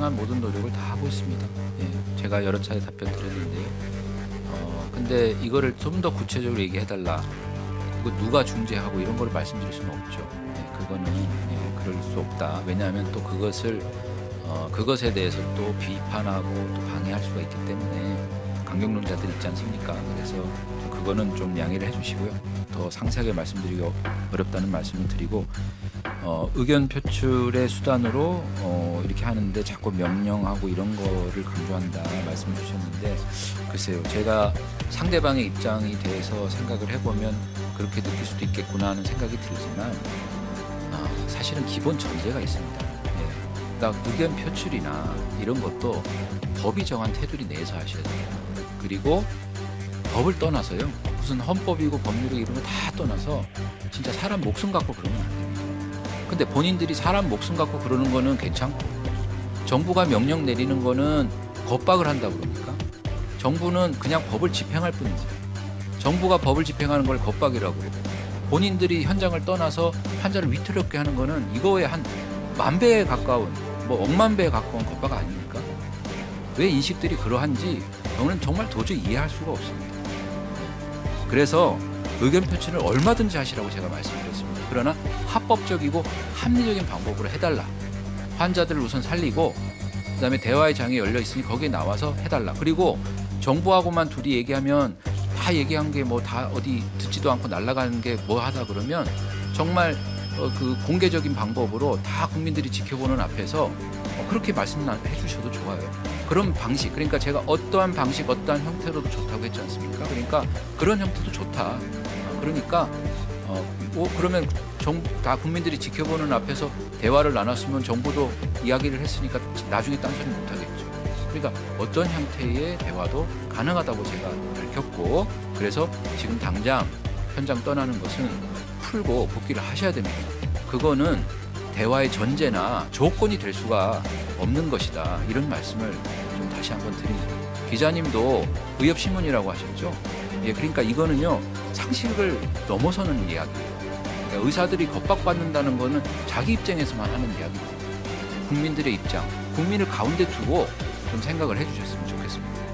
가능한 모든 노력을 다 하고 있습니다. 예, 제가 여러 차례 답변 드렸는데요. 어, 근데 이거를 좀 더 구체적으로 얘기해달라. 이거 누가 중재하고 이런 걸 말씀드릴 수는 없죠. 예, 그거는 예, 그럴 수 없다. 왜냐하면 또 그것을 어, 그것에 대해서 또 비판하고 또 방해할 수가 있기 때문에 강경론자들 있지 않습니까? 그래서 또 그거는 좀 양해를 해주시고요. 더 상세하게 말씀드리기 어- 어렵다는 말씀을 드리고 어, 의견 표출의 수단으로 어, 이렇게 하는데 자꾸 명령하고 이런 거를 강조한다 말씀을 주셨는데 글쎄요 제가 상대방의 입장이 대해서 생각을 해보면 그렇게 느낄 수도 있겠구나 하는 생각이 들지만 어, 사실은 기본 전제가 있습니다. 예. 그러니까 의견 표출이나 이런 것도 법이 정한 테두리 내에서 하셔야 돼요. 그리고 법을 떠나서요. 무슨 헌법이고 법률이고 이런 거 다 떠나서 진짜 사람 목숨 갖고 그러면 안 됩니다. 근데 본인들이 사람 목숨 갖고 그러는 거는 괜찮고 정부가 명령 내리는 거는 겁박을 한다고 그럽니까? 정부는 그냥 법을 집행할 뿐이지. 정부가 법을 집행하는 걸 겁박이라고 그러고 본인들이 현장을 떠나서 환자를 위태롭게 하는 거는 이거에 한 만 배에 가까운 뭐 억만 배에 가까운 겁박 아닙니까? 왜 인식들이 그러한지 저는 정말 도저히 이해할 수가 없습니다. 그래서 의견 표출을 얼마든지 하시라고 제가 말씀드렸습니다. 그러나 합법적이고 합리적인 방법으로 해달라. 환자들을 우선 살리고 그다음에 대화의 장이 열려 있으니 거기에 나와서 해달라. 그리고 정부하고만 둘이 얘기하면 다 얘기한 게 뭐 다 어디 듣지도 않고 날아가는 게 뭐 하다 그러면 정말 어, 그 공개적인 방법으로 다 국민들이 지켜보는 앞에서 어, 그렇게 말씀해 주셔도 좋아요. 그런 방식, 그러니까 제가 어떠한 방식, 어떠한 형태로도 좋다고 했지 않습니까? 그러니까 그런 형태도 좋다. 어, 그러니까 어, 뭐 그러면 정, 다 국민들이 지켜보는 앞에서 대화를 나눴으면 정부도 이야기를 했으니까 나중에 딴소리 못 하겠죠. 그러니까 어떤 형태의 대화도 가능하다고 제가 밝혔고 그래서 지금 당장 현장 떠나는 것은 풀고 복귀를 하셔야 됩니다. 그거는 대화의 전제나 조건이 될 수가 없는 것이다. 이런 말씀을 좀 다시 한번 드립니다. 기자님도 의협신문이라고 하셨죠? 예, 그러니까 이거는요 상식을 넘어서는 이야기예요. 그러니까 의사들이 겁박받는다는 거는 자기 입장에서만 하는 이야기입니다. 국민들의 입장, 국민을 가운데 두고 좀 생각을 해 주셨으면 좋겠습니다.